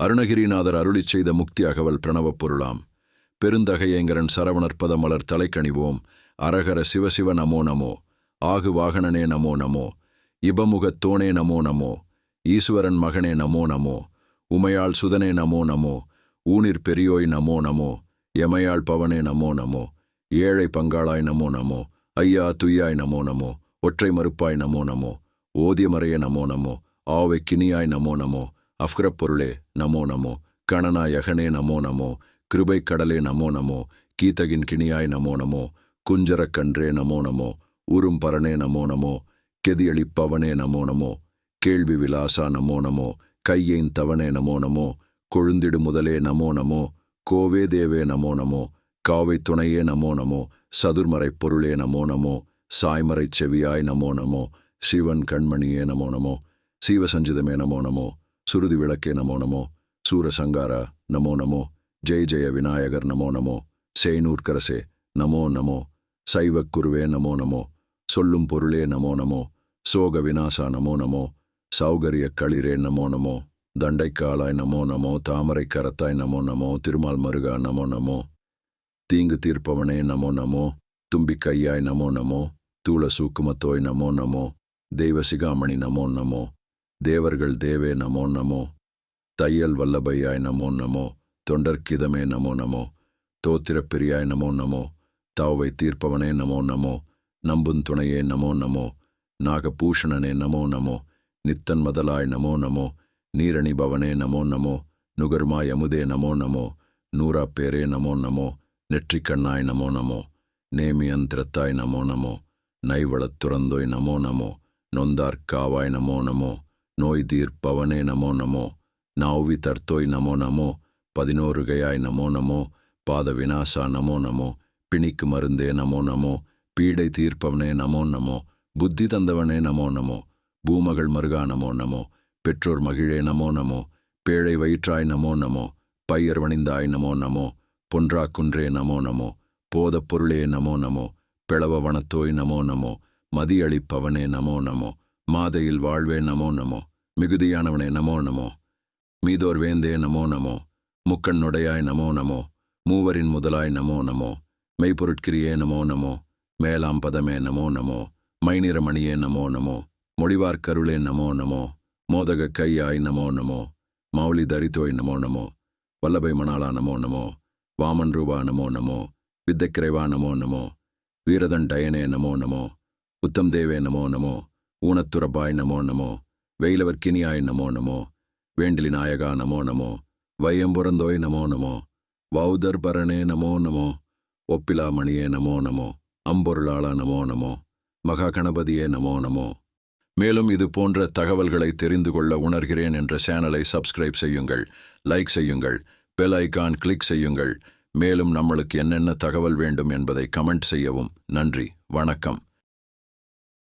அருணகிரிநாதர் அருளிச் செய்த முக்தி அகவல் பிரணவப் பொருளாம் பெருந்தகையேங்கரன் சரவணற்பத மலர் தலைக்கணிவோம் அரகர சிவசிவ நமோ நமோ ஆகு வாகனனே நமோ நமோ இபமுகத் தோணே நமோ நமோ ஈஸ்வரன் மகனே நமோ நமோ உமையாள் சுதனே நமோ நமோ ஊனிற் பெரியோய் நமோ நமோ எமையாள் பவனே நமோ நமோ ஏழை பங்காளாய் நமோ நமோ ஐயா துய்யாய் நமோ நமோ ஒற்றை மறுப்பாய் நமோ நமோ ஓதியமறைய நமோ நமோ ஆவை கினியாய் நமோ நமோ அஃப்ரப் பொருளே நமோ நமோ கணனா யகனே நமோ நமோ கிருபை கடலே நமோ நமோ கீதகின் கிணியாய் நமோ நமோ குஞ்சரக் கன்றே நமோ நமோ உறும் பரனே நமோ நமோ கெதியளிப்பவனே நமோ நமோ கேள்வி விலாசா நமோ நமோ கையேன் தவனே நமோ நமோ கொழுந்திடு முதலே நமோ நமோ கோவே தேவே நமோ நமோ காவை துணையே நமோ நமோ சதுர்மறைப் பொருளே நமோ நமோ சாய்மறை செவியாய் நமோ நமோ சிவன் கண்மணியே நமோ நமோ சீவசஞ்சிதமே நமோ நமோ சுருதி விளக்கே நமோ நமோ சூரசங்காரா நமோ நமோ ஜெய் ஜெய விநாயகர் நமோ நமோ சேனூர்கரசே நமோ நமோ சைவக் குருவே நமோ நமோ சொல்லும் பொருளே நமோ நமோ சோக விநாசா நமோ நமோ சௌகரிய களிரே நமோ நமோ தண்டைக்காலாய் நமோ நமோ தாமரை கரத்தாய் நமோ நமோ திருமால் மருகா நமோ நமோ தீங்கு தீர்ப்பவனே நமோ நமோ தும்பிக்கையாய் நமோ நமோ தூள சூக்குமத்தோய் நமோ நமோ தெய்வ சிகாமணி நமோ நமோ தேவர்கள் தேவே நமோ நமோ தையல் வல்லபையாய் நமோ நமோ தொண்டர்கிதமே நமோ நமோ தோத்திரப்பிரியாய் நமோ நமோ தாவை தீர்ப்பவனே நமோ நமோ நம்பும் துணையே நமோ நமோ நாகபூஷணனே நமோ நமோ நித்தன் மதலாய் நமோ நமோ நீரணிபவனே நமோ நமோ நுகர்மா யமுதே நமோ நமோ நூறா பேரே நமோ நமோ நெற்றிக்கண்ணாய் நமோ நமோ நேமியந்திரத்தாய் நமோ நமோ நைவளத் துறந்தோய் நமோ நமோ நொந்தார்க்காவாய் நமோ நமோ நோய் தீர்ப்பவனே நமோ நமோ நாவி தர்த்தோய் நமோ நமோ பதினோருகையாய் நமோ நமோ பாத வினாசா நமோ நமோ பிணிக்கு மருந்தே நமோ நமோ பீடை தீர்ப்பவனே நமோ நமோ புத்தி தந்தவனே நமோ நமோ பூமகள் மருகா நமோ நமோ பெற்றோர் மகிழே நமோ நமோ பேழை வயிற்றாய் நமோ நமோ பையர் வணிந்தாய் நமோ நமோ பொன்றா குன்றே நமோ நமோ போதப் பொருளே நமோ நமோ பிளவ வனத்தோய் நமோ நமோ மதியளிப்பவனே நமோ நமோ மாதையில் வாழ்வே நமோ நமோ மிகுதியானவனே நமோ நமோ மீதோர் வேந்தே நமோ நமோ முக்கண்ணுடையாய் நமோ நமோ மூவரின் முதலாய் நமோ நமோ மெய்ப்பொருட்கிரியே நமோ நமோ மேலாம் பதமே நமோ நமோ மைநிறமணியே நமோ நமோ மொழிவார்க்கருளே நமோ நமோ மோதக கையாய் நமோ நமோ மௌலி தரித்தோய் நமோ நமோ வல்லபை மணாலா நமோ நமோ வாமன் ரூபா நமோ நமோ வித்தக்கிரைவா நமோ நமோ வீரதன் டயனே நமோ நமோ உத்தம் தேவே நமோ நமோ ஊனத்துறப்பாய் நமோ நமோ வெயிலவர்க்கினியாய் நமோ நமோ வேண்டிலி நாயகா நமோ நமோ வையம்புறந்தோய் நமோ நமோ வௌதர் பரணே நமோ நமோ ஒப்பிலாமணியே நமோ நமோ அம்பொருளாளா நமோ நமோ மகா கணபதியே நமோ நமோ. மேலும் இது போன்ற தகவல்களை தெரிந்து கொள்ள உணர்கிறேன் என்ற சேனலை சப்ஸ்கிரைப் செய்யுங்கள் லைக் செய்யுங்கள் பெல் ஐக்கான் கிளிக் செய்யுங்கள். மேலும் நம்மளுக்கு என்னென்ன தகவல் வேண்டும் என்பதை கமெண்ட் செய்யவும். நன்றி வணக்கம்.